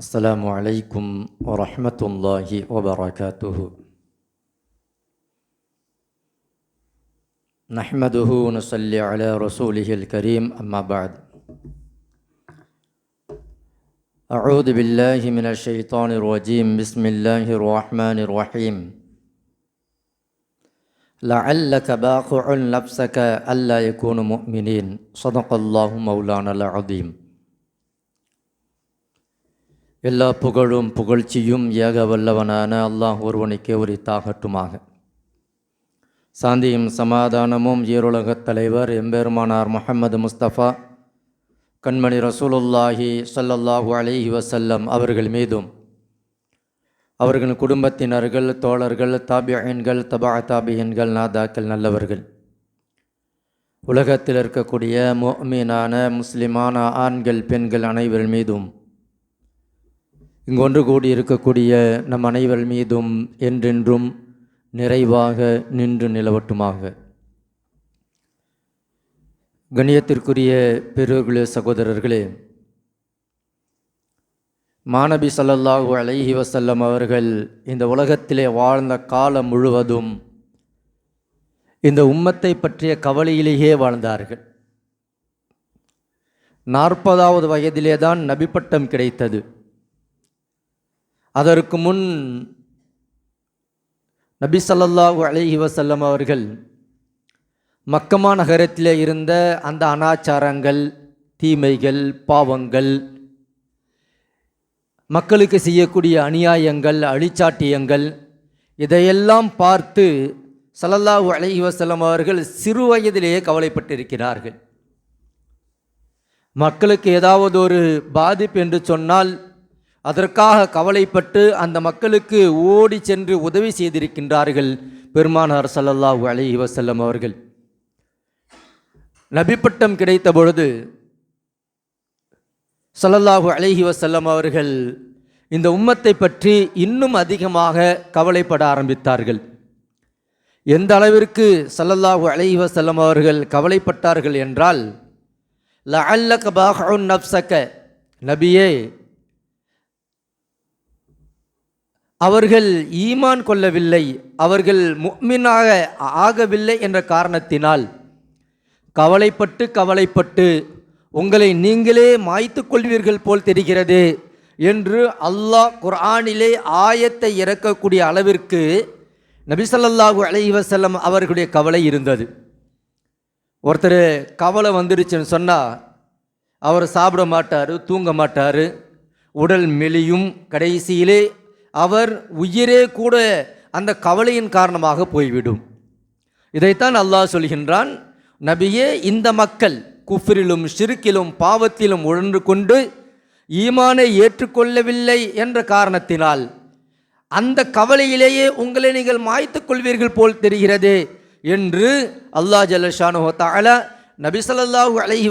السلام عليكم ورحمة الله وبركاته. نحمده ونصلي على رسوله الكريم أما بعد. أعوذ بالله من الشيطان الرجيم. بسم الله الرحمن الرحيم. لعلك باقع نفسك ألا يكونوا مؤمنين. صدق الله مولانا العظيم. எல்லா புகழும் புகழ்ச்சியும் ஏக வல்லவனான அல்லாஹ் ஒருவனுக்கே உரித்தாகட்டுமாக சாந்தியும் சமாதானமும் ஈருலகத் தலைவர் எம்பெருமானார் முஹம்மது முஸ்தபா கண்மணி ரசூலுல்லாஹி ஸல்லல்லாஹு அலிஹி வசல்லம் அவர்கள் மீதும் அவர்கள் குடும்பத்தினர்கள் தோழர்கள் தாபியன்கள் தபா தாபியன்கள் நாதாக்கள் நல்லவர்கள். உலகத்தில் இருக்கக்கூடிய மோமீனான முஸ்லிமான ஆண்கள் பெண்கள் அனைவர் மீதும் இங்கு ஒன்று கூடி இருக்கக்கூடிய நம் அனைவர் மீதும் என்றென்றும் நிறைவாக நின்று நிலவட்டுமாக. கணியத்திற்குரிய பெரியோர்களே சகோதரர்களே மாணபி சல்லல்லாஹூ அலைஹி வசல்லம் அவர்கள் இந்த உலகத்திலே வாழ்ந்த காலம் முழுவதும் இந்த உம்மத்தை பற்றிய கவலையிலேயே வாழ்ந்தார்கள். நாற்பதாவது வயதிலே தான் நபிப்பட்டம் கிடைத்தது. அதற்கு முன் நபி ஸல்லல்லாஹு அலஹி வசல்லம் அவர்கள் மக்கமா நகரத்தில் இருந்த அந்த அனாச்சாரங்கள் தீமைகள் பாவங்கள் மக்களுக்கு செய்யக்கூடிய அநியாயங்கள் அழிச்சாட்டியங்கள் இதையெல்லாம் பார்த்து ஸல்லல்லாஹு அலஹி வஸல்லம் அவர்கள் சிறு வயதிலேயே கவலைப்பட்டிருக்கிறார்கள். மக்களுக்கு ஏதாவது ஒரு பாதிப்பு என்று சொன்னால் அதற்காக கவலைப்பட்டு அந்த மக்களுக்கு ஓடி சென்று உதவி செய்திருக்கின்றார்கள் பெருமானார் ஸல்லல்லாஹு அலி வசல்லம் அவர்கள். நபிப்பட்டம் கிடைத்த பொழுது சல்லல்லாஹு அலஹி வசல்லம் அவர்கள் இந்த உம்மத்தை பற்றி இன்னும் அதிகமாக கவலைப்பட ஆரம்பித்தார்கள். எந்த அளவிற்கு சல்லல்லாஹு அலஹி வசல்லம் அவர்கள் கவலைப்பட்டார்கள் என்றால் லஅல்லக பாஹுன் நப்சக்க நபியே அவர்கள் ஈமான் கொள்ளவில்லை அவர்கள் முக்மினாக ஆகவில்லை என்ற காரணத்தினால் கவலைப்பட்டு கவலைப்பட்டு உங்களை நீங்களே மாய்த்து கொள்வீர்கள் போல் தெரிகிறது என்று அல்லாஹ் குர்ஆனிலே ஆயத்தை இறக்கக்கூடிய அளவிற்கு நபிசல்லாஹூ அலைஹி வஸல்லம் அவர்களுடைய கவலை இருந்தது. ஒருத்தர் கவலை வந்துடுச்சுன்னு சொன்னால் அவர் சாப்பிட மாட்டார் தூங்க மாட்டார் உடல் மெலியும் கடைசியிலே அவர் உயிரே கூட அந்த கவலையின் காரணமாக போய்விடும். இதைத்தான் அல்லாஹ் சொல்கின்றான் நபியே இந்த மக்கள் குஃப்ரிலும் ஷிருக்கிலும் பாவத்திலும் உழன்று கொண்டு ஈமானை ஏற்றுக்கொள்ளவில்லை என்ற காரணத்தினால் அந்த கவலையிலேயே உங்களை நீங்கள் மாய்த்து கொள்வீர்கள் போல் தெரிகிறது என்று அல்லாஹ் ஜல்லஷானு தாலா நபி ஸல்லல்லாஹு அலைஹி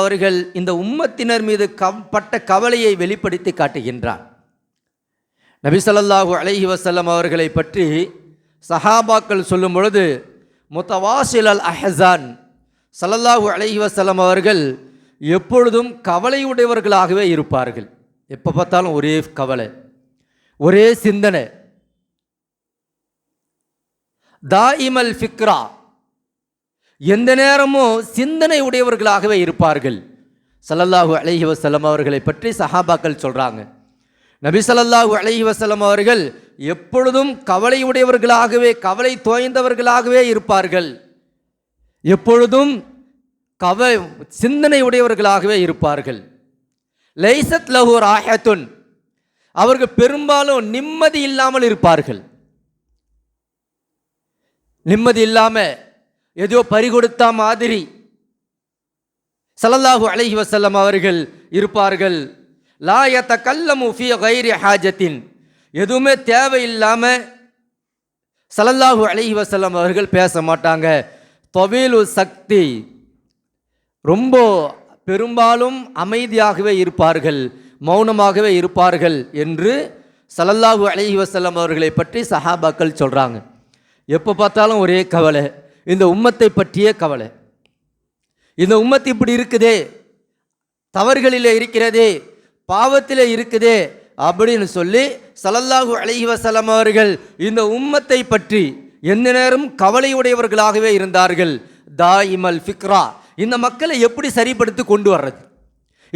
அவர்கள் இந்த உம்மத்தினர் மீது கவ் பட்ட கவலையை வெளிப்படுத்தி காட்டுகின்றார் நபிசல்லாஹூ அலஹி வசல்லம் அவர்களை பற்றி சஹாபாக்கள் சொல்லும் பொழுது முத்தவாசில் அல் அஹசான். சல்லல்லாஹூ அலஹி வசல்லம் அவர்கள் எப்பொழுதும் கவலையுடையவர்களாகவே இருப்பார்கள். எப்போ பார்த்தாலும் ஒரே கவலை ஒரே சிந்தனை. தாயிமல் ஃபிக்ரா. எந்த நேரமும் சிந்தனை உடையவர்களாகவே இருப்பார்கள். சல்லல்லாஹூ அலஹி வசல்லம் அவர்களை பற்றி சஹாபாக்கள் சொல்கிறாங்க நபி அலஹி வசலம் அவர்கள் எப்பொழுதும் கவலையுடையவர்களாகவே கவலை தோய்ந்தவர்களாகவே இருப்பார்கள். எப்பொழுதும் கவ சிந்தனை உடையவர்களாகவே இருப்பார்கள். லைசத் லஹூர் ராஹத்துன். அவர்கள் பெரும்பாலும் நிம்மதி இல்லாமல் இருப்பார்கள். நிம்மதி இல்லாமல் ஏதோ பறிகொடுத்தா மாதிரி. சல்லல்லாஹு அலஹி வசல்லம் அவர்கள் இருப்பார்கள். லாயத்த கல்லமு ஃபி கைரி ஹாஜத்தின். எதுவுமே தேவையில்லாமல் சல்லல்லாஹு அலஹி வசலம் அவர்கள் பேச மாட்டாங்க. தொவிலு சக்தி ரொம்ப பெரும்பாலும் அமைதியாகவே இருப்பார்கள் மௌனமாகவே இருப்பார்கள் என்று சல்லல்லாஹு அலஹி வசல்லம் அவர்களை பற்றி சஹாபாக்கள் சொல்கிறாங்க எப்போ பார்த்தாலும் ஒரே கவலை இந்த உம்மத்தை பற்றிய கவலை. இந்த உம்மத்து இப்படி இருக்குதே தவறுகளில் இருக்கிறதே பாவத்தில் இருக்குதே அப்படின்னு சொல்லி சலல்லாஹு அலஹி வசலம் அவர்கள் இந்த உம்மத்தை பற்றி எந்த நேரம் கவலையுடையவர்களாகவே இருந்தார்கள். தாயிமல் ஃபிக்ரா. இந்த மக்களை எப்படி சரிப்படுத்தி கொண்டு வர்றது?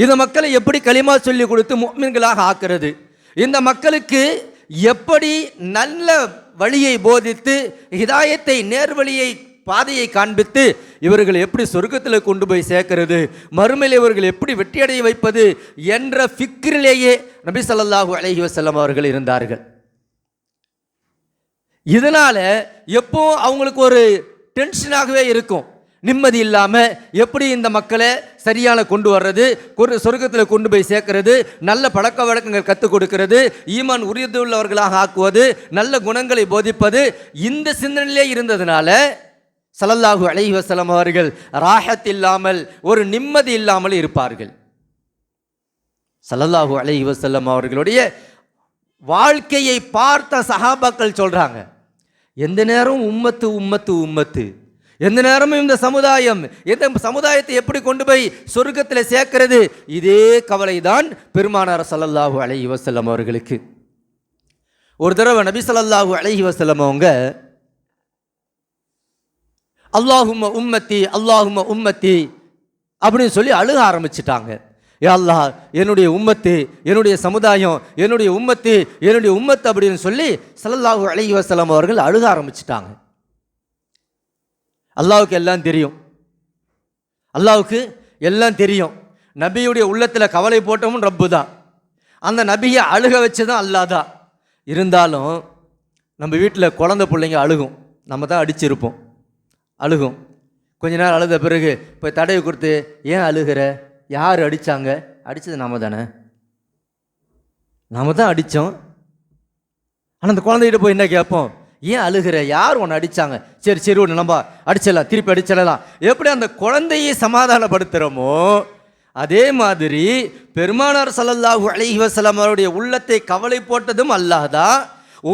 இந்த மக்களை எப்படி களிமா சொல்லி கொடுத்து முக்மீன்களாக ஆக்குறது? இந்த மக்களுக்கு எப்படி நல்ல வழியை போதித்து ஹிதாயத்தை நேர்வழியை பாதையை காண்பித்து இவர்கள் எப்படி சொர்க்கத்தில் கொண்டு போய் சேர்க்கிறது மறுமையில் இவர்கள் எப்படி வெற்றியடைய வைப்பது என்ற ஃபிக்ரிலேயே நபி ஸல்லல்லாஹு அலஹி வசல்லம் அவர்கள் இருந்தார்கள். இதனால் எப்போ அவங்களுக்கு ஒரு டென்ஷனாகவே இருக்கும். நிம்மதி இல்லாமல் எப்படி இந்த மக்களை சரியான கொண்டு வர்றது சொர்க்கத்தில் கொண்டு போய் சேர்க்கறது நல்ல பழக்க வழக்கங்கள் கற்றுக் கொடுக்கிறது ஈமான் உரியதுள்ளவர்களாக ஆக்குவது நல்ல குணங்களை போதிப்பது இந்த சிந்தனையிலே இருந்ததுனால சலல்லாஹு அலஹி வசலம் அவர்கள் ராகத் இல்லாமல் ஒரு நிம்மதி இல்லாமல் இருப்பார்கள். சலல்லாஹு அலஹி வசல்லம் அவர்களுடைய வாழ்க்கையை பார்த்த சஹாபாக்கள் சொல்கிறாங்க எந்த நேரம் உம்மத்து உம்மத்து உம்மத்து? எந்த நேரமும் இந்த சமுதாயம் எந்த சமுதாயத்தை எப்படி கொண்டு போய் சொர்க்கத்தில் சேர்க்கிறது? இதே கவலைதான் பெருமானார் ஸல்லல்லாஹு அலஹி வசல்லம் அவர்களுக்கு. ஒரு தடவை நபி ஸல்லல்லாஹு அலஹி வசல்லம் அவங்க அல்லாஹும உம்மத்தி அல்லாஹும உம்மத்தி அப்படின்னு சொல்லி அழுக ஆரம்பிச்சிட்டாங்க. யா அல்லாஹ் என்னுடைய உம்மத்து என்னுடைய சமுதாயம் என்னுடைய உம்மத்து என்னுடைய உம்மத்து அப்படின்னு சொல்லி சல்லல்லாஹு அலி வசலம் அவர்கள் அழுக ஆரம்பிச்சிட்டாங்க. அல்லாவுக்கு எல்லாம் தெரியும். அல்லாவுக்கு எல்லாம் தெரியும். நபியுடைய உள்ளத்தில் கவலை போட்டவும் ரப்பு தான் அந்த நபியை அழுக வச்சதும் அல்லாஹ் தான். இருந்தாலும் நம்ம வீட்டில் குழந்த பிள்ளைங்க அழுகும். நம்ம தான் அடிச்சிருப்போம். அழுகும். கொஞ்ச நேரம் அழுத பிறகு இப்போ தடவை கொடுத்து ஏன் அழுகிற? யார் அடித்தாங்க அடித்தது நாம தானே. நாம தான் அடித்தோம் ஆனால் அந்த குழந்தைகிட்ட போய் என்ன கேட்போம்? ஏன் அழுகிற? யார் உன்னை அடித்தாங்க சரி சரி ஒன்று நம்ம அடிச்சிடலாம் திருப்பி அடிச்சிடலாம். எப்படி அந்த குழந்தையை சமாதானப்படுத்துகிறோமோ அதே மாதிரி பெருமானார் ஸல்லல்லாஹு அலைஹி அவருடைய உள்ளத்தை கவலை போட்டதும் அல்லாஹ் தான்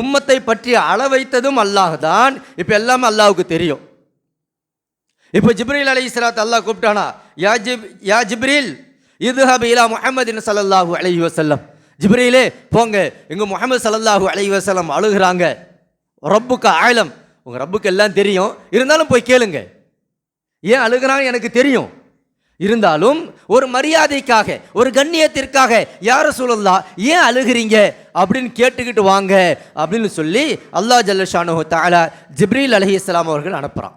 உம்மத்தை பற்றி அள வைத்ததும் அல்லாஹ் தான். இப்போ எல்லாமே அல்லாஹுக்கு தெரியும். இப்போ ஜிப்ரீல் அலி இஸ்லாத் அல்லாஹ் கூப்பிட்டானா யா ஜிப் யா ஜிப்ரீல் இது ஹபீலா முஹம்மதின் ஸல்லல்லாஹு அலைஹி வசல்லம் ஜிப்ரீலே போங்க எங்கள் முகமது ஸல்லல்லாஹு அலைஹி வசல்லம் அழுகுறாங்க. ரப்புக்கு ஆழம் உங்கள் ரப்புக்கு எல்லாம் தெரியும். இருந்தாலும் போய் கேளுங்க. ஏன் அழுகிறான்னு எனக்கு தெரியும். இருந்தாலும் ஒரு மரியாதைக்காக ஒரு கண்ணியத்திற்காக யார சூழல்லா ஏன் அழுகிறீங்க? அப்படின்னு கேட்டுக்கிட்டு வாங்க. அப்படின்னு சொல்லி அல்லாஹ் ஜல்லஷானு தாலா ஜிப்ரீல் அலைஹிஸ்ஸலாம் அவர்கள் அனுப்புகிறான்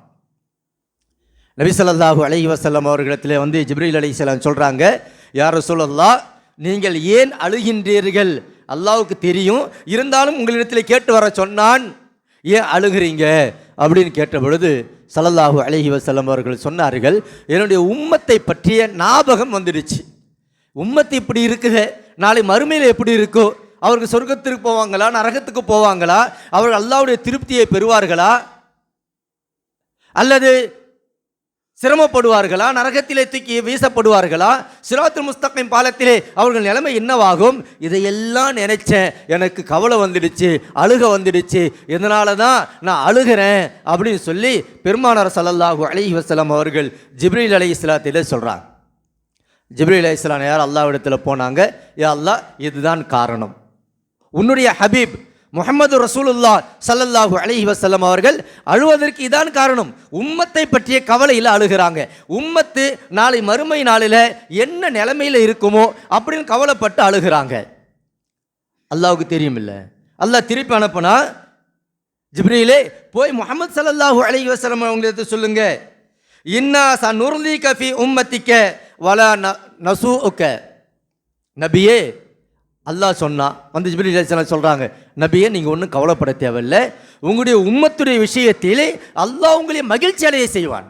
நபிசல்லாஹு ஸல்லல்லாஹு வசல்லம் அவர்களிடத்தில் வந்து ஜிப்ரீல் அலைஹிஸ்ஸலாம் சொல்கிறாங்க யார் சொல்லல்லா நீங்கள் ஏன் அழுகின்றீர்கள்? அல்லாவுக்கு தெரியும். இருந்தாலும் உங்களிடத்தில் கேட்டு வர சொன்னான். ஏன் அழுகிறீங்க? அப்படின்னு கேட்ட பொழுது சல்லல்லாஹு அலஹி வசல்லம் அவர்கள் சொன்னார்கள் என்னுடைய உம்மத்தை பற்றிய ஞாபகம் வந்துடுச்சு. உம்மத்து இப்படி இருக்குது நாளை மறுமையில் எப்படி இருக்கோ? அவர்கள் சொர்க்கத்திற்கு போவாங்களா? நரகத்துக்கு போவாங்களா? அவர்கள் அல்லாவுடைய திருப்தியை பெறுவார்களா? அல்லது சிரமப்படுவார்களா? நரகத்திலே தூக்கி வீசப்படுவார்களா? சிராத்து முஸ்தகின் பாலத்திலே அவர்கள் நிலைமை என்னவாகும்? இதையெல்லாம் நினைச்சேன். எனக்கு கவலை வந்துடுச்சு அழுக வந்துடுச்சு. இதனால தான் நான் அழுகிறேன் அப்படின்னு சொல்லி பெருமானார் ஸல்லல்லாஹு அலி வசலம் அவர்கள் ஜிப்ரீல் அலி இஸ்லாத்திலே சொல்கிறாங்க ஜிப்ரீல் அலி இஸ்லாம் யார் அல்லாவிடத்தில் போனாங்க? யா அல்லாஹ் இதுதான் காரணம். உன்னுடைய ஹபீப் முகமது ரசூலுல்லா சல்லல்லாஹு அலஹி வசல்லம் அவர்கள் அழுவதற்கு இதான் காரணம். உம்மத்தை பற்றிய கவலையில் அழுகிறாங்க. உம்மத்து நாளை மறுமை நாளில் என்ன நிலைமையில் இருக்குமோ அப்படின்னு கவலைப்பட்டு அழுகிறாங்க. அல்லாவுக்கு தெரியும் இல்லை அல்லாஹ் திருப்பி அனுப்புனா ஜிப்ரியிலே போய் முகமது ஸல்லல்லாஹு அலஹி வசலம் அவங்களுக்கு சொல்லுங்க. இன்னா ச நுர்லி கஃபி உம்மத்திக்க வலா ந ஓகே நபியே அல்லாஹ் சொன்னா வந்து ஜிபிலி அலைஹிஸ்ஸலாம் சொல்கிறாங்க நபியை நீங்கள் ஒன்றும் கவலைப்பட தேவையில்லை. உங்களுடைய உம்மத்துடைய விஷயத்திலே அல்லாஹ் உங்களை மகிழ்ச்சி அடைய செய்வான்.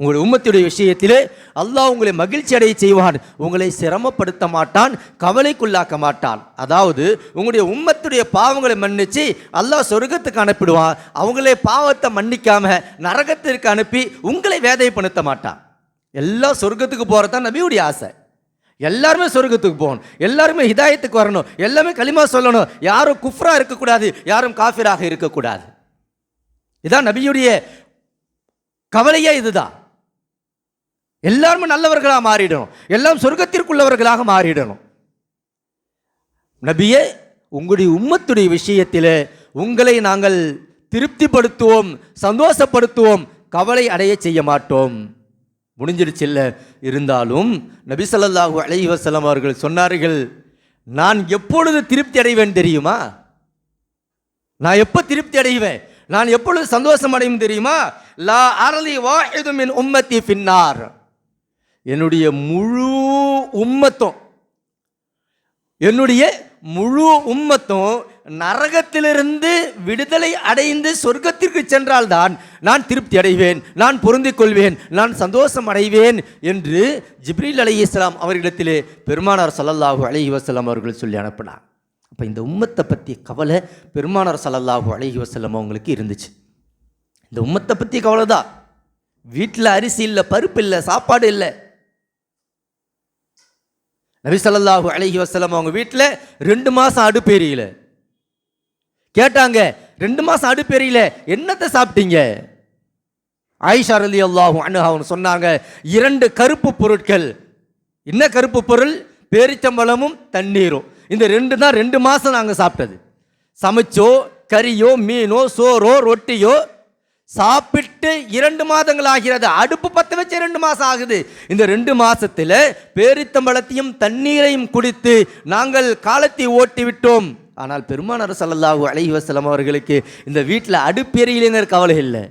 உங்களுடைய உம்மத்துடைய விஷயத்திலே அல்லாஹ் உங்களை மகிழ்ச்சி அடைய செய்வான். உங்களை சிரமப்படுத்த மாட்டான் கவலைக்குள்ளாக்க மாட்டான். அதாவது உங்களுடைய உம்மத்துடைய பாவங்களை மன்னித்து அல்லாஹ் சொர்க்கத்துக்கு அனுப்பிடுவான். அவங்களே பாவத்தை மன்னிக்காமல் நரகத்திற்கு அனுப்பி உங்களை வேதைப்படுத்த மாட்டான். எல்லாம் சொர்க்கத்துக்கு போகிறது தான் நபியுடைய ஆசை. எல்லாருமே சொர்க்கத்துக்கு போகணும். எல்லாருமே ஹிதாயத்துக்கு வரணும். எல்லாமே களிமா சொல்லணும். யாரும் குஃப்ரா இருக்கக்கூடாது யாரும் காஃபிராக இருக்கக்கூடாது. இதான் நபியுடைய கவலையே இதுதான். எல்லாருமே நல்லவர்களாக மாறிடணும். எல்லாம் சொர்க்கத்திற்குள்ளவர்களாக மாறிடணும். நபியே உங்களுடைய உம்மத்துடைய விஷயத்தில் உங்களை நாங்கள் திருப்திப்படுத்துவோம் சந்தோஷப்படுத்துவோம் கவலை அடைய செய்ய மாட்டோம். முடிஞ்சிடுச்சு இல்லை இருந்தாலும் நபி ஸல்லல்லாஹு அலைஹி அவர்கள் சொன்னார்கள் நான் எப்பொழுது திருப்தி அடைவேன் தெரியுமா? நான் எப்போ திருப்தி அடைவேன்? நான் எப்பொழுது சந்தோஷம் அடையும் தெரியுமா? லா அரளி வாஹிது என் உம்மத்தி பின்னார் என்னுடைய முழு உம்மத்தும் என்னுடைய முழு உம்மத்தும் நரகத்திலிருந்து விடுதலை அடைந்து சொர்க்கத்திற்கு சென்றால்தான் நான் திருப்தி அடைவேன் நான் பொருந்திக் கொள்வேன் நான் சந்தோஷம் அடைவேன் என்று ஜிப்ரீல் அலி இஸ்லாம் அவர்களிடத்திலே பெருமானார் சல்லல்லாஹு அலைஹி வஸல்லம் அவர்கள் சொல்லி அனுப்பினார். அப்போ இந்த உம்மத்தை பற்றிய கவலை பெருமானார் சல்லல்லாஹு அலைஹி வஸல்லம் அவங்களுக்கு இருந்துச்சு. இந்த உம்மத்தை பற்றி கவலை தான். வீட்டில் அரிசி இல்லை பருப்பு இல்லை சாப்பாடு இல்லை. நபி ஸல்லல்லாஹு அலைஹி வசலம் அவங்க வீட்டில் ரெண்டு மாதம் அடுப்பேரியல. கேட்டாங்க ரெண்டு மாதம் அடுப்பேரியல என்னத்தை சாப்பிட்டீங்க? ஆயிஷா அலி அல்லாஹும் அவங்க சொன்னாங்க இரண்டு கருப்பு பொருட்கள். என்ன கருப்பு பொருள்? பேரிச்சம்பழமும் தண்ணீரும். இந்த ரெண்டு தான் ரெண்டு மாதம் நாங்கள் சாப்பிட்டது. சமைச்சோ கறியோ மீனோ சோறோ ரொட்டியோ சாப்பிட்டு இரண்டு மாதங்கள் ஆகிறது. அடுப்பு பற்ற வச்சு ரெண்டு மாதம் ஆகுது. இந்த ரெண்டு மாதத்தில் பேரித்தம்பழத்தையும் தண்ணீரையும் குடித்து நாங்கள் காலத்தை ஓட்டி விட்டோம் ஆனால் பெருமானார் சல்லல்லாஹு அலைஹி வசலம் அவர்களுக்கு இந்த வீட்டில் அடுப்பெரியலைங்கிற கவலை இல்லை.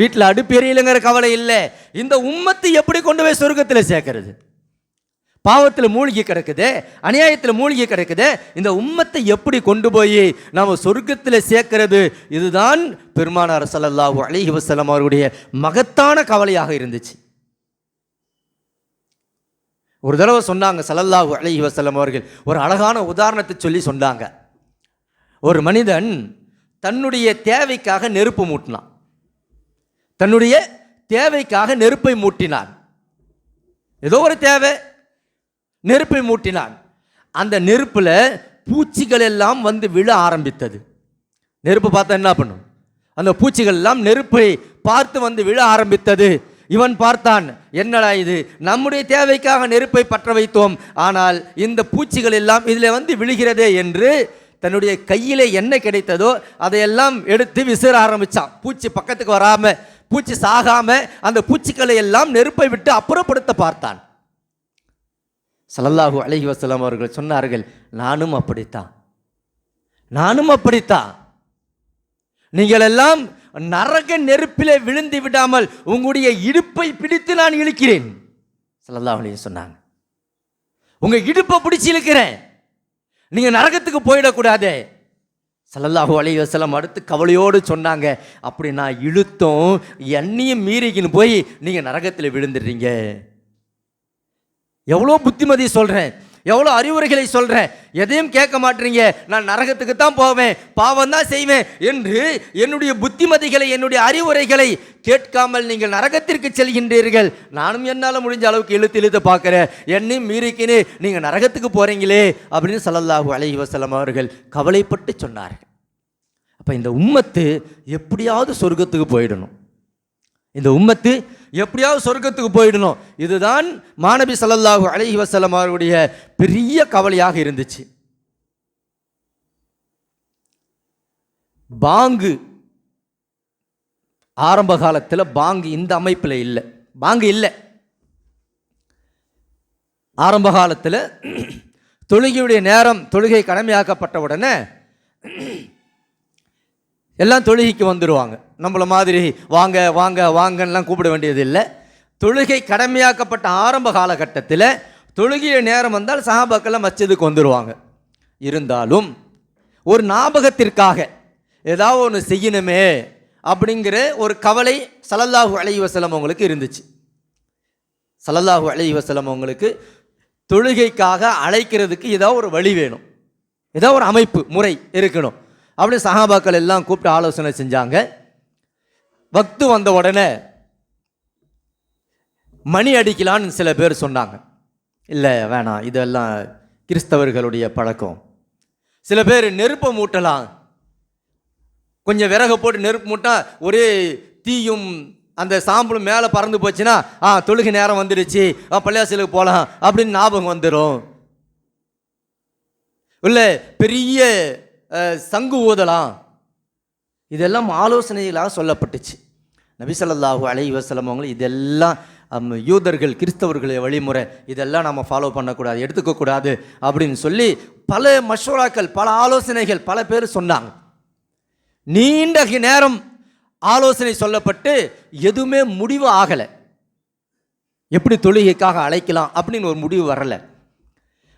வீட்டில் அடுப்பெரியலைங்கிற கவலை இல்லை. இந்த உம்மத்தை எப்படி கொண்டு போய் சொர்க்கத்தில் சேர்க்கறது? பாவத்தில் மூழ்கி கிடக்குது அநியாயத்தில் மூழ்கி கிடக்குது. இந்த உம்மத்தை எப்படி கொண்டு போய் நாம் சொர்க்கத்தில் சேர்க்கிறது? இதுதான் பெருமானார் சல்லல்லாஹு அலைஹி வசலம் அவருடைய மகத்தான கவலையாக இருந்துச்சு. ஒரு தடவை சொன்னாங்க சலல்லாஹு அலஹி வசலம் அவர்கள். ஒரு அழகான உதாரணத்தை சொல்லி சொன்னாங்க. ஒரு மனிதன் தன்னுடைய தேவைக்காக நெருப்பு மூட்டினான். தன்னுடைய தேவைக்காக நெருப்பை மூட்டினான். ஏதோ ஒரு தேவை நெருப்பை மூட்டினான். அந்த நெருப்பில் பூச்சிகள் எல்லாம் வந்து விழ ஆரம்பித்தது. நெருப்பு பார்த்தா என்ன பண்ணும்? அந்த பூச்சிகள் எல்லாம் நெருப்பை பார்த்து வந்து விழ ஆரம்பித்தது. இவன் பார்த்தான் என்னடா இது? நம்முடைய தேவைக்காக நெருப்பை பற்ற வைத்தோம். ஆனால் இந்த பூச்சிகள் எல்லாம் இதில் வந்து விழுகிறதே என்று தன்னுடைய கையிலே என்ன கிடைத்ததோ அதையெல்லாம் எடுத்து விசிற ஆரம்பிச்சான். பூச்சி பக்கத்துக்கு வராமல் பூச்சி சாகாமல் அந்த பூச்சிகளை எல்லாம் நெருப்பை விட்டு அப்புறப்படுத்த பார்த்தான். ஸல்லல்லாஹு அலஹி வஸல்லம் அவர்கள் சொன்னார்கள் நானும் அப்படித்தான். நானும் அப்படித்தான். நீங்கள் எல்லாம் நரக நெருப்பிலே விழுந்து விடாமல் உங்களுடைய இடுப்பை பிடித்து நான் இழுக்கிறேன். ஸல்லல்லாஹு அலைஹி சொன்னாங்க. உங்க இடுப்பை பிடிச்சி இழுக்கிறேன். நீங்க நரகத்துக்கு போயிடக்கூடாதே. ஸல்லல்லாஹு அலைஹி வஸல்லம் அடுத்து கவலையோடு சொன்னாங்க. அப்படி நான் இழுத்தும் எண்ணியும் மீறிக்கின்னு போய் நீங்க நரகத்தில் விழுந்துடுறீங்க. எவ்வளோ புத்திமதி சொல்கிறேன் எவ்வளோ அறிவுரைகளை சொல்கிறேன் எதையும் கேட்க மாட்டீங்க. நான் நரகத்துக்கு தான் போவேன். பாவம் தான் செய்வேன் என்று என்னுடைய புத்திமதிகளை என்னுடைய அறிவுரைகளை கேட்காமல் நீங்கள் நரகத்திற்கு செல்கின்றீர்கள். நானும் என்னால் முடிஞ்ச அளவுக்கு இழுத்து இழுத்து பார்க்குறேன். என்னையும் மீறிக்கின்னு நீங்கள் நரகத்துக்கு போகிறீங்களே அப்படின்னு ஸல்லல்லாஹு அலஹி வசலம் அவர்கள் கவலைப்பட்டு சொன்னார்கள். அப்போ இந்த உம்மத்து எப்படியாவது சொர்க்கத்துக்கு போயிடணும். இந்த உம்மத்து எப்படியாவது சொர்க்கத்துக்கு போயிடணும். இதுதான் மாணவி சல்லல்லாஹு அலஹி வசலம் அவருடைய பெரிய கவலையாக இருந்துச்சு. பாங்கு ஆரம்ப காலத்தில் பாங்கு இந்த அமைப்பில் இல்லை. பாங்கு இல்லை. ஆரம்ப காலத்தில் தொழுகையுடைய நேரம் தொழுகை கடமையாக்கப்பட்ட உடனே எல்லாம் தொழுகைக்கு வந்துடுவாங்க நம்மள மாதிரி வாங்க வாங்க வாங்கன்னெலாம் கூப்பிட வேண்டியது இல்லை தொழுகை கடமையாக்கப்பட்ட ஆரம்ப காலகட்டத்தில் தொழுகிய நேரம் வந்தால் சஹாபாக்கெல்லாம் மச்சதுக்கு வந்துடுவாங்க இருந்தாலும் ஒரு ஞாபகத்திற்காக ஏதாவது ஒன்று செய்யணுமே அப்படிங்கிற ஒரு கவலை சலல்லாஹு அலைஹி வஸல்லம் அவங்களுக்கு இருந்துச்சு. சலல்லாஹு அலைஹி வஸல்லம் அவங்களுக்கு தொழுகைக்காக அழைக்கிறதுக்கு ஏதாவது ஒரு வழி வேணும். ஏதாவது ஒரு அமைப்பு முறை இருக்கணும். அப்படி சஹாபாக்கள் எல்லாம் கூப்பிட்டு ஆலோசனை செஞ்சாங்க. பக்து வந்த உடனே மணி அடிக்கலான்னு சில பேர் சொன்னாங்க. இல்லை வேணாம் இதெல்லாம் கிறிஸ்தவர்களுடைய பழக்கம். சில பேர் நெருப்பை மூட்டலாம். கொஞ்சம் விறகு போட்டு நெருப்பு மூட்டா ஒரே தீயும் அந்த சாம்பலும் மேலே பறந்து போச்சுன்னா ஆ தொழுகை நேரம் வந்துடுச்சு. ஆ பள்ளியாசலுக்கு போகலாம் அப்படின்னு ஞாபகம் வந்துடும் இல்லை பெரிய சங்கு ஊதலாம். இதெல்லாம் ஆலோசனைகளாக சொல்லப்பட்டுச்சு. நபிசல்லாஹூ அலை வசலம் வஸல்லம் அவங்க இதெல்லாம் யூதர்கள் கிறிஸ்தவர்களுடைய வழிமுறை இதெல்லாம் நம்ம ஃபாலோ பண்ணக்கூடாது எடுத்துக்கக்கூடாது அப்படின்னு சொல்லி பல மஷோராக்கள் பல ஆலோசனைகள் பல பேர் சொன்னாங்க. நீண்ட நேரம் ஆலோசனை சொல்லப்பட்டு எதுவுமே முடிவு ஆகலை. எப்படி தொழுகைக்காக அழைக்கலாம் அப்படின்னு ஒரு முடிவு வரலை.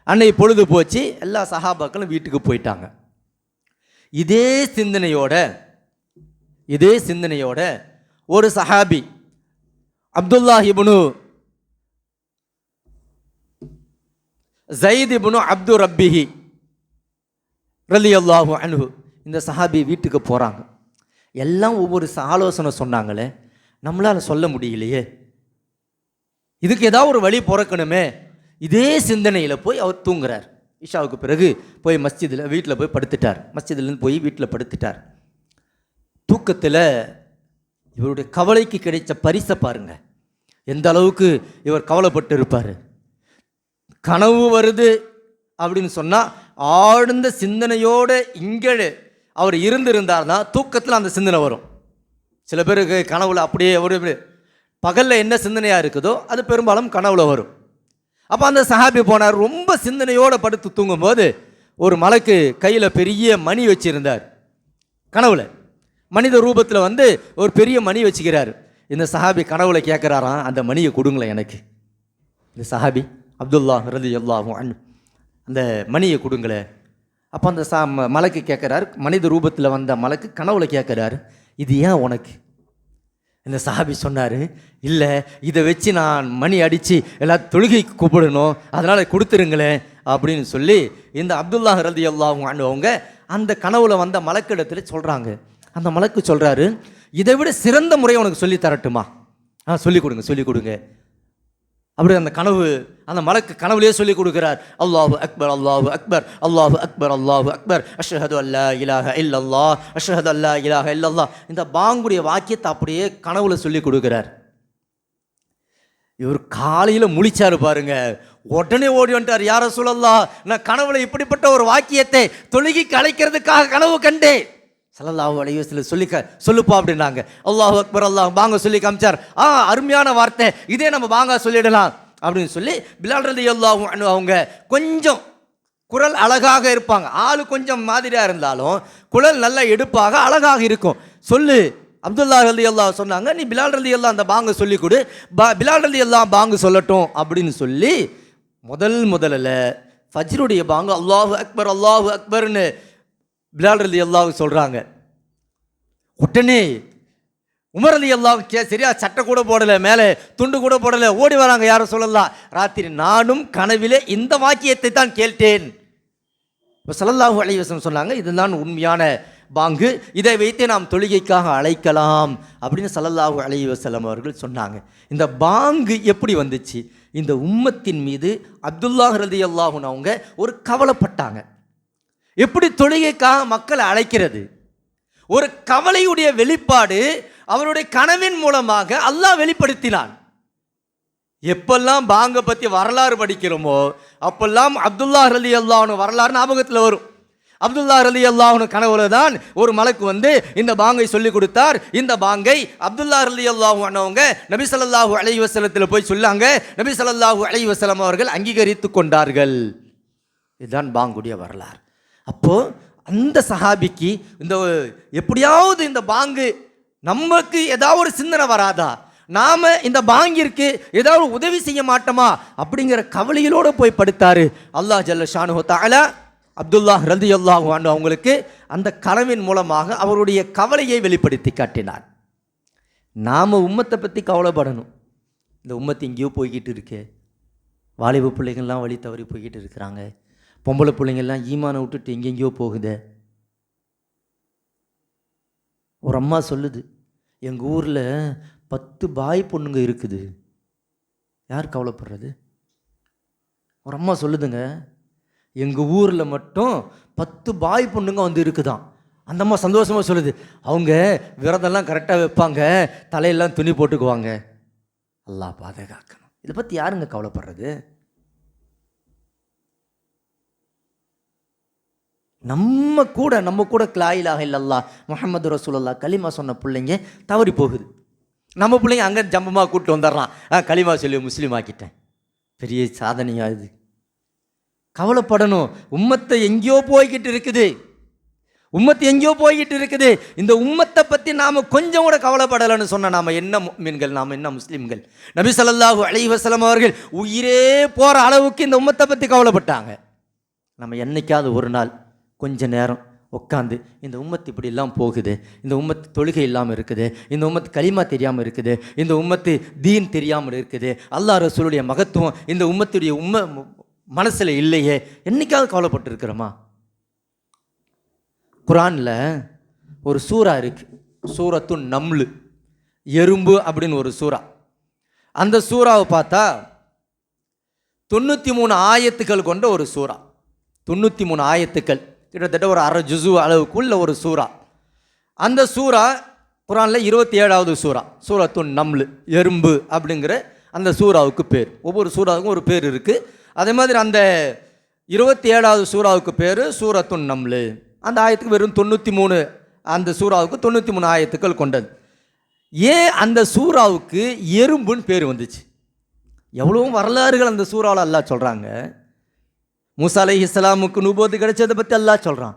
அன்னை பொழுது போச்சு எல்லா சஹாபாக்களும் வீட்டுக்கு போயிட்டாங்க. இதே சிந்தனையோட இதே சிந்தனையோட ஒரு சஹாபி அப்துல்லா இபுனு ஜயித் இபுனு அப்து ரப்பிஹி ரலி அல்லாஹு அனுகு இந்த சஹாபி வீட்டுக்கு போகிறாங்க எல்லாம் ஒவ்வொரு ஆலோசனை சொன்னாங்களே நம்மளால் சொல்ல முடியலையே. இதுக்கு ஏதாவது ஒரு வழி பிறக்கணுமே. இதே சிந்தனையில் போய் அவர் தூங்குறார். இஷாவுக்கு பிறகு போய் மஸ்ஜிதில் வீட்டில் போய் படுத்துட்டார். மஸ்ஜிதுலேருந்து போய் வீட்டில் படுத்துட்டார். தூக்கத்தில் இவருடைய கவலைக்கு கிடைச்ச பரிசை பாருங்கள் எந்த அளவுக்கு இவர் கவலைப்பட்டு இருப்பார் கனவு வருது அப்படின்னு சொன்னால் ஆழ்ந்த சிந்தனையோடு இங்கே அவர் இருந்திருந்தார்னா தூக்கத்தில் அந்த சிந்தனை வரும். சில பேருக்கு கனவுல அப்படியே ஒரு பகலில் என்ன சிந்தனையாக இருக்குதோ அது பெரும்பாலும் கனவுல வரும். அப்போ அந்த சஹாபி போனார். ரொம்ப சிந்தனையோடு படுத்து தூங்கும்போது ஒரு மலைக்கு கையில் பெரிய மணி வச்சுருந்தார். கனவுல. மனித ரூபத்தில் வந்து ஒரு பெரிய மணி வச்சுக்கிறார். இந்த சஹாபி கனவுல கேட்குறாராம் அந்த மணியை கொடுங்களேன் எனக்கு. இந்த சஹாபி அப்துல்லா ரதி அல்லாஹும் அன் அந்த மணியை கொடுங்களேன். அப்போ அந்த சா ம- மலைக்கு கேட்குறாரு மனித ரூபத்தில் வந்த மலைக்கு கனவுல கேட்குறாரு இது ஏன் உனக்கு? இந்த சாபி சொன்னார் இல்லை இதை வச்சு நான் மணி அடித்து எல்லா தொழுகைக்கு கூப்பிடணும் அதனால் கொடுத்துருங்களேன் அப்படின்னு சொல்லி இந்த அப்துல்லா ரதி அல்லாஹும் அவங்க அந்த கனவுல வந்த மலக்கிடத்தில் சொல்கிறாங்க அந்த மலக்கு சொல்கிறாரு இதை விட சிறந்த முறையை உனக்கு சொல்லி தரட்டுமா? ஆ சொல்லிக் கொடுங்க சொல்லிக் கொடுங்க. அப்படி அந்த கனவு அந்த மலக்கு கனவுலேயே சொல்லிக் கொடுக்கிறார். அல்லாஹு அக்பர் அல்லாஹு அக்பர் அல்லாஹு அக்பர் அல்லாஹு அக்பர். அஷ்ஹது அல்லா இலாக இல்லல்லா அஷ்ஹது அல்லா இலாக இல்லல்லா இந்த பாங்குடைய வாக்கியத்தை அப்படியே கனவுல சொல்லி கொடுக்கிறார். இவர் காலையில் முழிச்சாரு பாருங்க. உடனே ஓடி வந்துட்டார். யார சொல்லல்லா நான் கனவுல இப்படிப்பட்ட ஒரு வாக்கியத்தை தொழுகி கலைக்கிறதுக்காக கனவு கண்டேன். சலல்லாஹு அலைஹி சொல்லிக்க சொல்லி சொல்லுப்பா அப்படின்னாங்க. அல்லாஹு அக்பர் அல்லாஹ் வாங்க சொல்லி காமிச்சார். ஆ அருமையான வார்த்தை. இதே நம்ம வாங்க சொல்லிடலாம் அப்படின்னு சொல்லி பிலால் ரலி அவங்க கொஞ்சம் குரல் அழகாக இருப்பாங்க. ஆள் கொஞ்சம் மாதிரியாக இருந்தாலும் குரல் நல்லா எடுப்பாக அழகாக இருக்கும். சொல்லு. அப்துல்லா ரலி அல்லா சொன்னாங்க நீ பிலால் ரலி அல்லா அந்த பாங்கு சொல்லி கொடு. பா பிலால் ரலி அல்லாஹ் பாங்கு சொல்லட்டும் அப்படின்னு சொல்லி முதல் முதல்ல ஃபஜ்ருடைய பாங்கு அல்லாஹு அக்பர் அல்லாஹு அக்பர்னு பிலால் அலி அல்லாஹ் சொல்கிறாங்க உடனே உமர் அலி அல்லாஹ் சரியாக சட்டை கூட போடலை மேலே துண்டு கூட போடலை ஓடி வராங்க யாரும் சொல்லலாம் ராத்திரி நானும் கனவிலே இந்த வாக்கியத்தை தான் கேட்டேன். இப்போ சல்லல்லாஹு அலைவசம் சொன்னாங்க இதுதான் உண்மையான பாங்கு இதை வைத்து நாம் தொழுகைக்காக அழைக்கலாம் அப்படின்னு சல்லல்லாஹு அலைவசலம் அவர்கள் சொன்னாங்க. இந்த பாங்கு எப்படி வந்துச்சு? இந்த உம்மத்தின் மீது அப்துல்லாஹ் ரதி அல்லாஹுன்னு அவங்க ஒரு கவலைப்பட்டாங்க. எப்படி தொழுகைக்காக மக்களை அழைக்கிறது? ஒரு கவலையுடைய வெளிப்பாடு அவருடைய கனவின் மூலமாக அல்லாஹ் வெளிப்படுத்தினான். எப்பெல்லாம் பாங்க பற்றி வரலாறு படிக்கிறோமோ அப்பெல்லாம் அப்துல்லா அலி அல்லாஹ்னு வரலாறு ஞாபகத்தில் வரும். அப்துல்லா அலி அல்லாஹனு கனவுல தான் ஒரு மலக்கு வந்து இந்த பாங்கை சொல்லி கொடுத்தார். இந்த பாங்கை அப்துல்லா அலி அல்லாஹ்னவங்க நபி ஸல்லல்லாஹு அலி வசலத்தில் போய் சொல்லாங்க. நபி ஸல்லல்லாஹு அலி வசலம் அவர்கள் அங்கீகரித்து கொண்டார்கள். இதுதான் பாங்குடைய வரலாறு. அப்போது அந்த சஹாபிக்கு இந்த எப்படியாவது இந்த பாங்கு நமக்கு ஏதாவது ஒரு சிந்தனை வராதா? நாம் இந்த பாங்கிற்கு ஏதாவது உதவி செய்ய மாட்டோமா? அப்படிங்கிற கவலையிலோடு போய் படுத்தாரு அல்லாஹ் ஜல்ல ஷானு தாலா அப்துல்லா ரதி அல்லாஹ் அவங்களுக்கு அந்த கனவின் மூலமாக அவருடைய கவலையை வெளிப்படுத்தி காட்டினார். நாம் உம்மத்தை பற்றி கவலைப்படணும். இந்த உம்மத்து இங்கேயோ போய்கிட்டு இருக்கே. வாலிப பிள்ளைங்கள்லாம் வழி தவறி போய்கிட்டு இருக்கிறாங்க. பொம்பளை பிள்ளைங்கள்லாம் ஈமானை விட்டுட்டு எங்கெங்கேயோ போகுதே. ஒரு அம்மா சொல்லுது எங்கள் ஊரில் பத்து பாய் பொண்ணுங்க இருக்குது. யார் கவலைப்படுறது? ஒரு அம்மா சொல்லுதுங்க எங்கள் ஊரில் மட்டும் பத்து பாய் பொண்ணுங்க வந்து இருக்குதான் அந்த அம்மா சந்தோஷமாக சொல்லுது அவங்க விரதம்லாம் கரெக்டாக வைப்பாங்க தலையெல்லாம் துணி போட்டுக்குவாங்க. எல்லாம் பாதுகாக்கணும். இதை பற்றி யாருங்க கவலைப்படுறது? நம்ம கூட நம்ம கூட கிளாயிலாக இல்லல்லா முகமது ரசூலல்லா கலிமா சொன்ன பிள்ளைங்க தவறி போகுது. நம்ம பிள்ளைங்க அங்கே ஜம்பமாக கூப்பிட்டு வந்துடுறான் ஆ களிமா சொல்லி முஸ்லீம் ஆக்கிட்டேன். பெரிய சாதனையாக இது. கவலைப்படணும். உம்மத்தை எங்கேயோ போய்கிட்டு இருக்குது. உம்மத்து எங்கேயோ போய்கிட்டு இருக்குது. இந்த உம்மத்தை பற்றி நாம் கொஞ்சம் கூட கவலைப்படலைன்னு சொன்ன நாம் என்ன மீன்கள் நாம் என்ன முஸ்லீம்கள்? நபி ஸல்லல்லாஹு அலைஹி அவர்கள் உயிரே போகிற அளவுக்கு இந்த உம்மத்தை பற்றி கவலைப்பட்டாங்க. நம்ம என்னைக்காவது ஒரு நாள் கொஞ்ச நேரம் உட்காந்து இந்த உம்மத்து இப்படிலாம் போகுது இந்த உம்மத்து தொழுகை இல்லாமல் இருக்குது இந்த உம்மத்து களிமா தெரியாமல் இருக்குது இந்த உம்மத்து தீன் தெரியாமல் இருக்குது அல்லா ரசூலுடைய மகத்துவம் இந்த உம்மத்துடைய உம்ம மனசில் இல்லையே என்னைக்காவது கவலைப்பட்டுருக்கிறோமா குரானில் ஒரு சூறா இருக்குது சூரத்து நம்லு எறும்பு அப்படின்னு ஒரு சூறா. அந்த சூறாவை பார்த்தா தொண்ணூற்றி மூணு ஆயத்துக்கள் கொண்ட ஒரு சூறா. தொண்ணூற்றி மூணு ஆயத்துக்கள். கிட்டத்தட்ட ஒரு அரை ஜுசு அளவுக்குள்ள ஒரு சூறா. அந்த சூறா குரானில் இருபத்தி ஏழாவது சூறா சூராத்துன் நம்லு எறும்பு அப்படிங்கிற அந்த சூறாவுக்கு பேர். ஒவ்வொரு சூறாவுக்கும் ஒரு பேர் இருக்குது அதே மாதிரி அந்த இருபத்தி ஏழாவது சூறாவுக்கு பேர் சூரத்துன் நம்லு. அந்த ஆயத்துக்கு வெறும் தொண்ணூற்றி மூணு அந்த சூறாவுக்கு தொண்ணூற்றி மூணு ஆயத்துக்கள் கொண்டது. ஏன் அந்த சூறாவுக்கு எறும்புன்னு பேர் வந்துச்சு? எவ்வளோ வரலாறுகள் அந்த சூறாவில் எல்லாம் சொல்கிறாங்க மூசா அலை இஸ்லாமுக்கு நுபோது கிடைச்சதை பற்றி அல்லாஹ் சொல்கிறான்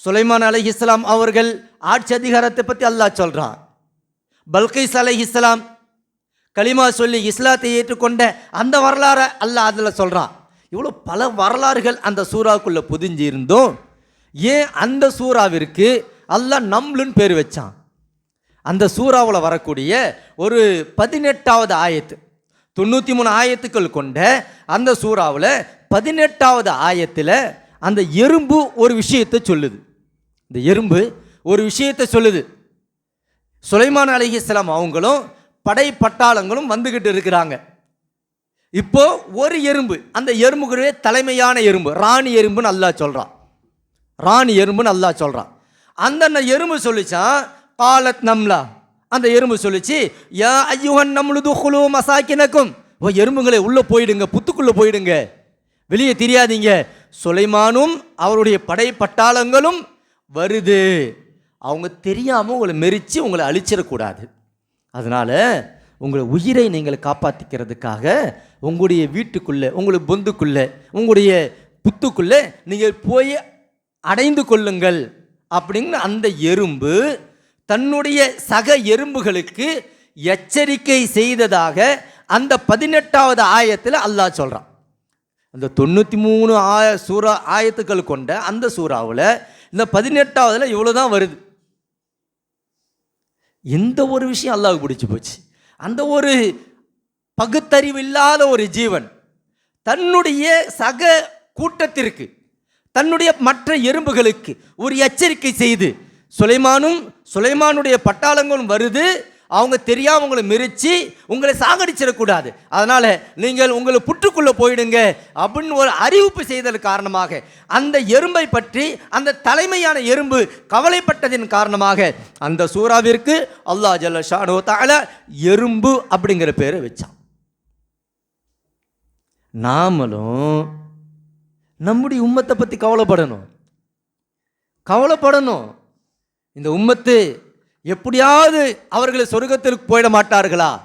சுலைமான் அலை இஸ்லாம் அவர்கள் ஆட்சி அதிகாரத்தை பற்றி அல்லாஹ் சொல்கிறான் பல்கைஸ் அலை இஸ்லாம் கலிமா சொல்லி இஸ்லாத்தை ஏற்றுக்கொண்ட அந்த வரலாறை அல்லாஹ் அதில் சொல்கிறான் இவ்வளோ பல வரலாறுகள் அந்த சூறாவுக்குள்ளே புதிஞ்சு இருந்தும் ஏன் அந்த சூறாவிற்கு அல்லாஹ் நம்லுன்னு பேர் வச்சான்? அந்த சூறாவில் வரக்கூடிய ஒரு பதினெட்டாவது ஆயத்து தொண்ணூற்றி மூணு ஆயத்துக்கள் கொண்ட அந்த சூறாவில் பதினெட்டாவது ஆயத்தில் அந்த எறும்பு ஒரு விஷயத்தை சொல்லுது. இந்த எறும்பு ஒரு விஷயத்தை சொல்லுது. சுலைமான் அலிஹிஸ்லாம் அவங்களும் படை பட்டாளங்களும் வந்துக்கிட்டு இருக்கிறாங்க. இப்போ ஒரு எறும்பு அந்த எறும்புகளுடைய தலைமையான எறும்பு ராணி எறும்புன்னு நல்லா சொல்கிறான் ராணி எறும்புன்னு நல்லா சொல்கிறான் அந்த எறும்பு சொல்லிச்சான் காலத் நம்லா. அந்த எறும்பு சொல்லிச்சு யா ஐயுகன் நம்மளுது குழு மசாக்கினக்கும். ஓ எறும்புங்களே உள்ளே போயிடுங்க புத்துக்குள்ளே போயிடுங்க. வெளியே தெரியாதீங்க. சுலைமானும் அவருடைய படை பட்டாளங்களும் வருது. அவங்க தெரியாமல் உங்களை மெரித்து உங்களை அழிச்சிடக்கூடாது. அதனால் உங்களை உயிரை நீங்கள் காப்பாற்றிக்கிறதுக்காக உங்களுடைய வீட்டுக்குள்ளே உங்களுடைய பொந்துக்குள்ளே உங்களுடைய புத்துக்குள்ளே நீங்கள் போய் அடைந்து கொள்ளுங்கள். அப்படின்னு அந்த எறும்பு தன்னுடைய சக எறும்புகளுக்கு எச்சரிக்கை செய்ததாக அந்த பதினெட்டாவது ஆயத்தில் அல்லாஹ் சொல்கிறான் அந்த தொண்ணூற்றி மூணு ஆய சூறா ஆயத்துக்கள் கொண்ட அந்த சூறாவில் இந்த பதினெட்டாவதுல இவ்வளோ தான் வருது. எந்த ஒரு விஷயம் அல்லாவுக்கு பிடிச்சி போச்சு. அந்த ஒரு பகுத்தறிவு இல்லாத ஒரு ஜீவன் தன்னுடைய சக கூட்டத்திற்கு தன்னுடைய மற்ற எறும்புகளுக்கு ஒரு எச்சரிக்கை செய்து சுலைமானும் சுலைமானுடைய பட்டாளங்களும் வருது. அவங்க தெரியாம உங்களை மிரிச்சு உங்களை சாகடிச்சிடக்கூடாது அதனால நீங்கள் உங்களை புற்றுக்குள்ளே போயிடுங்க அப்படின்னு ஒரு அறிவிப்பு செய்தது காரணமாக அந்த எறும்பை பற்றி அந்த தலைமையான எறும்பு கவலைப்பட்டதின் காரணமாக அந்த சூறாவிற்கு அல்லா ஜல்ல ஷானோ தால எறும்பு அப்படிங்கிற பேரை வச்சான். நாமளும் நம்முடைய உம்மத்தை பற்றி கவலைப்படணும். கவலைப்படணும். இந்த உம்மத்து எப்படியாவது அவர்களை சொர்க்கத்திற்கு போயிட மாட்டார்களா?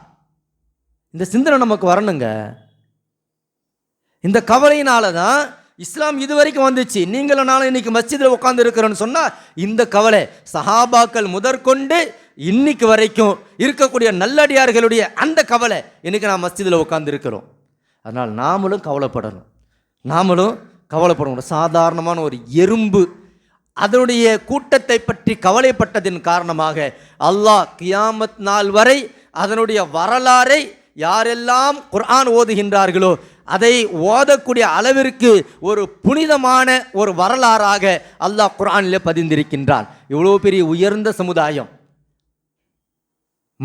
இந்த சிந்தனை நமக்கு வரணுங்க. இந்த கவலையினால தான் இஸ்லாம் இது வரைக்கும் வந்துச்சு. நீங்களும் நானும் இன்னைக்கு மஸ்ஜிதில் உட்காந்து இருக்கிறோன்னு சொன்னால் இந்த கவலை சஹாபாக்கள் முதற்கொண்டு இன்னைக்கு வரைக்கும் இருக்கக்கூடிய நல்லடியார்களுடைய அந்த கவலை இன்னைக்கு நான் மஸ்ஜிதில் உட்காந்து இருக்கிறோம். அதனால் நாமளும் கவலைப்படணும். நாமளும் கவலைப்படணும். சாதாரணமான ஒரு எறும்பு அதனுடைய கூட்டத்தை பற்றி கவலைப்பட்டதின் காரணமாக அல்லாஹ் கியாமத் நாள் வரை அதனுடைய வரலாறை யாரெல்லாம் குர்ஆன் ஓதுகின்றார்களோ அதை ஓதக்கூடிய அளவிற்கு ஒரு புனிதமான ஒரு வரலாறாக அல்லாஹ் குர்ஆனில் பதிந்திருக்கின்றான். இவ்வளோ பெரிய உயர்ந்த சமுதாயம்.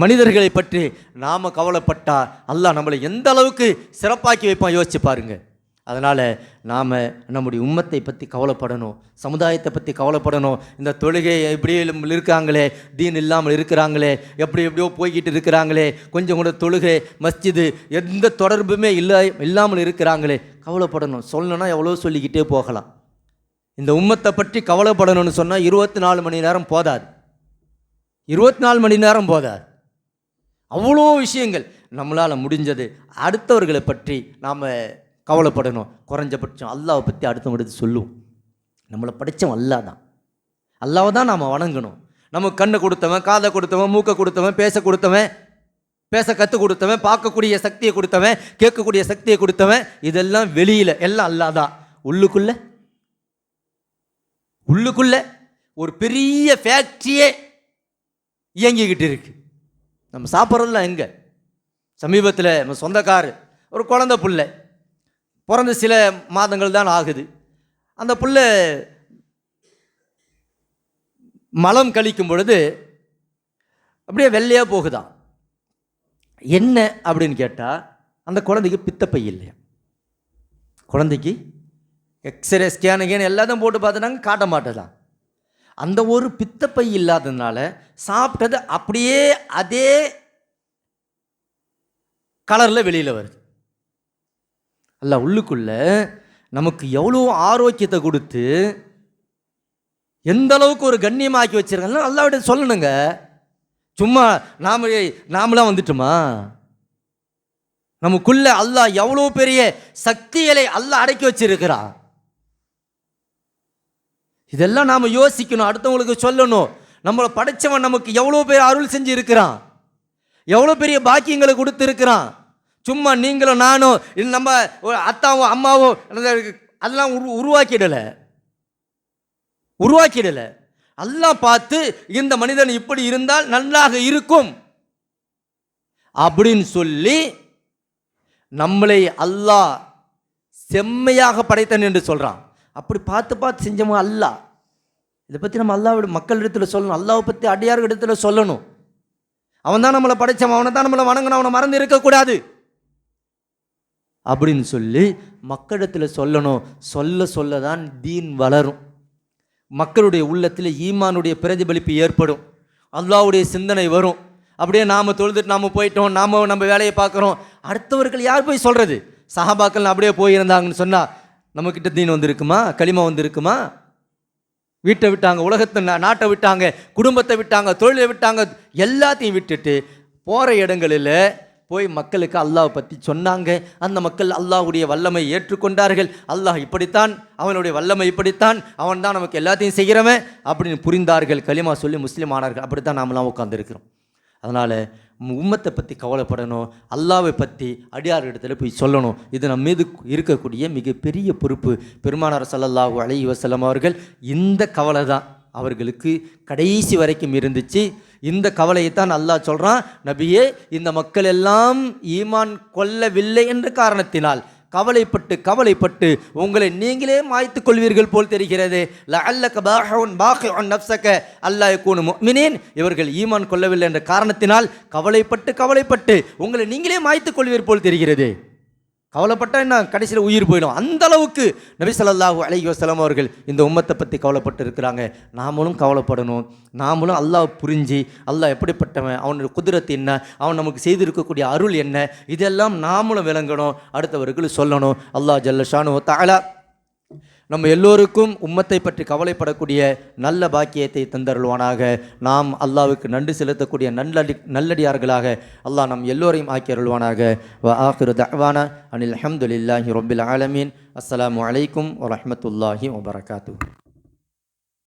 மனிதர்களை பற்றி நாம் கவலைப்பட்டால் அல்லாஹ் நம்மளை எந்த அளவுக்கு சிறப்பாக்கி வைப்பான்? யோசிச்சு பாருங்கள் அதனால் நாம் நம்முடைய உம்மத்தை பற்றி கவலைப்படணும் சமுதாயத்தை பற்றி கவலைப்படணும். இந்த தொழுகை எப்படி இருக்காங்களே தீன் இல்லாமல் இருக்கிறாங்களே எப்படி எப்படியோ போய்கிட்டு இருக்கிறாங்களே கொஞ்சம் கூட தொழுகை மஸ்ஜிது எந்த தொடர்புமே இல்லை இல்லாமல் இருக்கிறாங்களே கவலைப்படணும். சொல்லணும்னா எவ்வளோ சொல்லிக்கிட்டே போகலாம். இந்த உம்மத்தை பற்றி கவலைப்படணும்னு சொன்னால் இருபத்தி நாலு மணி நேரம் போதாது. இருபத்தி நாலு மணி நேரம் போதாது. அவ்வளோ விஷயங்கள் நம்மளால் முடிஞ்சது. அடுத்தவர்களை பற்றி நாம் கவலைப்படணும். குறைஞ்சபட்சம் அல்லாவை பற்றி அடுத்தவங்களுக்கு சொல்லுவோம். நம்மளை படித்தவன் அல்லாஹ் தான். அல்லாவை தான் நாம் வணங்கணும். நமக்கு கண்ணை கொடுத்தவன் காதை கொடுத்தவன் மூக்கை கொடுத்தவன் பேச கொடுத்தவன் பேச கற்றுக் கொடுத்தவன் பார்க்கக்கூடிய சக்தியை கொடுத்தவன் கேட்கக்கூடிய சக்தியை கொடுத்தவன் இதெல்லாம் வெளியில் எல்லாம் அல்லாஹ் தான். உள்ளுக்குள்ள? உள்ளுக்குள்ள ஒரு பெரிய ஃபேக்ட்ரியே இயங்கிக்கிட்டு இருக்கு. நம்ம சாப்பிட்றதுலாம் எங்கே? சமீபத்தில் நம்ம சொந்தக்காரு ஒரு குழந்த பிள்ளை பிறந்து சில மாதங்கள் தான் ஆகுது. அந்த புள்ள மலம் கழிக்கும் பொழுது அப்படியே வெள்ளையாக போகுதான் என்ன அப்படின்னு கேட்டால் அந்த குழந்தைக்கு பித்தப்பை இல்லையா? குழந்தைக்கு எக்ஸ்ரே ஸ்கேனுகேன் எல்லாத்தையும் போட்டு பார்த்துட்டாங்க காட்ட மாட்டேதான் அந்த ஒரு பித்தப்பை இல்லாததுனால சாப்பிட்டது அப்படியே அதே கலரில் வெளியில் வருது. அல்ல உள்ளுக்குள்ள நமக்கு எவ்வளோ ஆரோக்கியத்தை கொடுத்து எந்த அளவுக்கு ஒரு கண்ணியமாக்கி வச்சிருக்காங்க நல்லா விட சொல்லணுங்க. சும்மா நாம நாமளாம் வந்துட்டோமா? நமக்குள்ள அல்லாஹ் எவ்வளோ பெரிய சக்திகளை அல்லாஹ் அடக்கி வச்சிருக்கிறான். இதெல்லாம் நாம் யோசிக்கணும் அடுத்தவங்களுக்கு சொல்லணும். நம்மளை படைச்சவன் நமக்கு எவ்வளோ பேர் அருள் செஞ்சு இருக்கிறான் எவ்வளோ பெரிய பாக்கியங்களை கொடுத்துருக்கிறான். சும்மா நீங்களும் நானும் நம்ம ஒரு அம்மாவும் அதெல்லாம் உரு உருவாக்கிடலை. உருவாக்கிடலை. அல்லாஹ் பார்த்து இந்த மனிதன் இப்படி இருந்தால் நன்றாக இருக்கும். அப்படின்னு சொல்லி நம்மளை அல்லாஹ் செம்மையாக படைத்தன் என்று சொல்கிறான் அப்படி பார்த்து பார்த்து செஞ்சவங்க அல்லாஹ். இதை பற்றி நம்ம அல்லாவோட மக்கள் இடத்துல சொல்லணும். அல்லாவை பற்றி அடியார் இடத்துல சொல்லணும். அவன் தான் நம்மளை படைத்தவன் அவனை தான் நம்மளை வணங்கணும். அவனை மறந்து இருக்கக்கூடாது. அப்படின்னு சொல்லி மக்களிடத்தில் சொல்லணும். சொல்ல சொல்ல தான் தீன் வளரும். மக்களுடைய உள்ளத்தில் ஈமானுடைய பிரதிபலிப்பு ஏற்படும். அல்லாவுடைய சிந்தனை வரும். அப்படியே நாம் தொழுதுட்டு நாம் போயிட்டோம். நாம் நம்ம வேலையை பார்க்குறோம். அடுத்தவர்கள் யார் போய் சொல்கிறது சஹாபாக்கள் அப்படியே போயிருந்தாங்கன்னு சொன்னால் நம்மக்கிட்ட தீன் வந்திருக்குமா? களிமா வந்திருக்குமா? வீட்டை விட்டாங்க உலகத்தை நாட்டை விட்டாங்க குடும்பத்தை விட்டாங்க தொழிலை விட்டாங்க எல்லாத்தையும் விட்டுட்டு போகிற இடங்களில் போய் மக்களுக்கு அல்லாஹ் பற்றி சொன்னாங்க. அந்த மக்கள் அல்லாஹ்வுடைய வல்லமை ஏற்றுக்கொண்டார்கள். அல்லாஹ் இப்படித்தான் அவனுடைய வல்லமை இப்படித்தான் அவன் தான் நமக்கு எல்லாத்தையும் செய்கிறவன் அப்படின்னு புரிந்தார்கள். களிமா சொல்லி முஸ்லீம் ஆனார்கள். அப்படித்தான் நாமெல்லாம் உட்காந்துருக்கிறோம் அதனால் உம்மத்தை பற்றி கவலைப்படணும். அல்லாவை பற்றி அடியார் இடத்துல போய் சொல்லணும். இது நம்ம மீது இருக்கக்கூடிய மிகப்பெரிய பொறுப்பு. பெருமானார் சல்லல்லாஹு அலி வசலம் அவர்கள் இந்த கவலை தான் அவர்களுக்கு கடைசி வரைக்கும் இருந்துச்சு. இந்த கவலையைத்தான் அல்லாஹ் சொல்கிறான் நபியே இந்த மக்கள் எல்லாம் ஈமான் கொள்ளவில்லை என்ற காரணத்தினால் கவலைப்பட்டு கவலைப்பட்டு உங்களை நீங்களே மாய்த்து கொள்வீர்கள் போல் தெரிகிறது. லஅல்லக இவர்கள் ஈமான் கொள்ளவில்லை என்ற காரணத்தினால் கவலைப்பட்டு கவலைப்பட்டு உங்களை நீங்களே மாய்த்து கொள்வீர் போல் தெரிகிறது. கவலைப்பட்டா என்ன? கடைசியில் உயிர் போயிடும். அந்த அளவுக்கு நபி ஸல்லல்லாஹு அலைஹி வசலம் அவர்கள் இந்த உம்மத்தை பற்றி கவலைப்பட்டு இருக்கிறாங்க. நாமளும் கவலைப்படணும். நாமளும் அல்லாஹ் புரிஞ்சு அல்லாஹ் எப்படிப்பட்டவன் அவனுடைய குதிரத்து என்ன அவன் நமக்கு செய்திருக்கக்கூடிய அருள் என்ன இதெல்லாம் நாமளும் விளங்கணும் அடுத்தவர்களுக்கு சொல்லணும். அல்லாஹ் ஜல்லஷானு தாலா நம்ம எல்லோருக்கும் உம்மத்தை பற்றி கவலைப்படக்கூடிய நல்ல பாக்கியத்தை தந்தருள்வானாக. நாம் அல்லாவுக்கு நன்றி செலுத்தக்கூடிய நல்லடி நல்லடியார்களாக அல்லாஹ் நம் எல்லோரையும் ஆக்கியருள்வானாக. வ ஆஹிரு தஹ்வானா அனில் அஹமதுல்லாஹி ரப்பில் ஆலமீன். அஸ்லாம் அலைக்கும் வரமத்துல்லாஹி வபரகாத்து